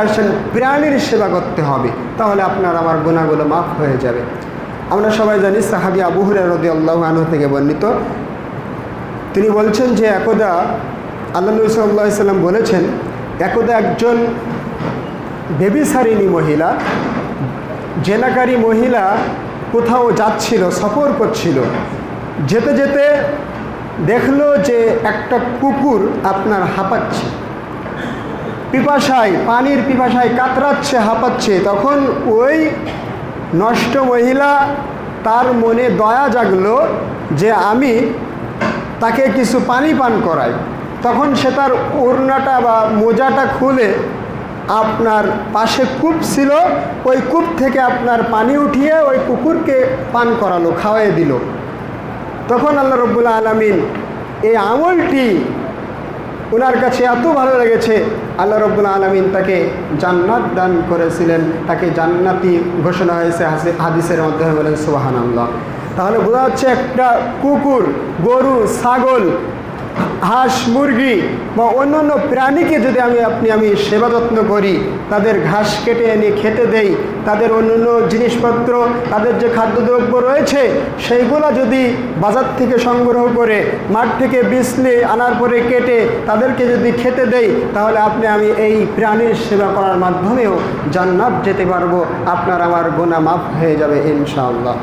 আসেন প্রাণীর সেবা করতে হবে, তাহলে আপনার আমার গুণাগুলো মাফ হয়ে যাবে। আমরা সবাই জানি সাহাবি আবু হুরায়রা রাদিয়াল্লাহু আনহু থেকে বর্ণিত। তিনি বলছেন যে, একদা আল্লাহ আলাইহি সাল্লাম বলেছেন, একদা একজন বেবিসারিণী মহিলা জেনাকারী মহিলা কোথাও যাচ্ছিল, সফর করছিল, যেতে যেতে দেখল যে একটা কুকুর আপনার হাঁপাচ্ছে। পিপাসায়, পানির পিপাসায় কাতরাচ্ছে, হাঁপাচ্ছে, তখন ওই নষ্ট মহিলা তার মনে দয়া জাগলো যে আমি তাকে কিছু পানি পান করাই। তখন সে তার ওড়নাটা বা মোজাটা খুলে আপনার পাশে কূপ ছিল, ওই কূপ থেকে আপনার পানি উঠিয়ে ওই কুকুরকে পান করালো, খাওয়াই দিল। তখন আল্লাহ রব্বুল আলমিন এই আমলটি ওনার কাছে এত ভালো লেগেছে, আল্লাহ রব্বুল আলমিন তাকে জান্নাত দান করেছিলেন, তাকে জান্নাতি ঘোষণা হয়েছে হাদিসের মধ্যে বলেন সুবাহান আল্লাহ তাহলে বোঝা যাচ্ছে একটা কুকুর, গরু, ছাগল হাঁস, মুরগি বা অন্যান্য প্রাণীকে যদি আমি, আপনি, আমি সেবা যত্ন করি, তাদের ঘাস কেটে এনে খেতে দেই, তাদের অন্যান্য জিনিসপত্র, তাদের যে খাদ্যদ্রব্য রয়েছে, সেইগুলো যদি বাজার থেকে সংগ্রহ করে, মাঠ থেকে বিছলে আনার পরে কেটে তাদেরকে যদি খেতে দেই, তাহলে আপনি, আমি এই প্রাণীর সেবা করার মাধ্যমেও জান্নাত যেতে পারব। আপনার আমার গোনা মাফ হয়ে যাবে ইনশাআল্লাহ।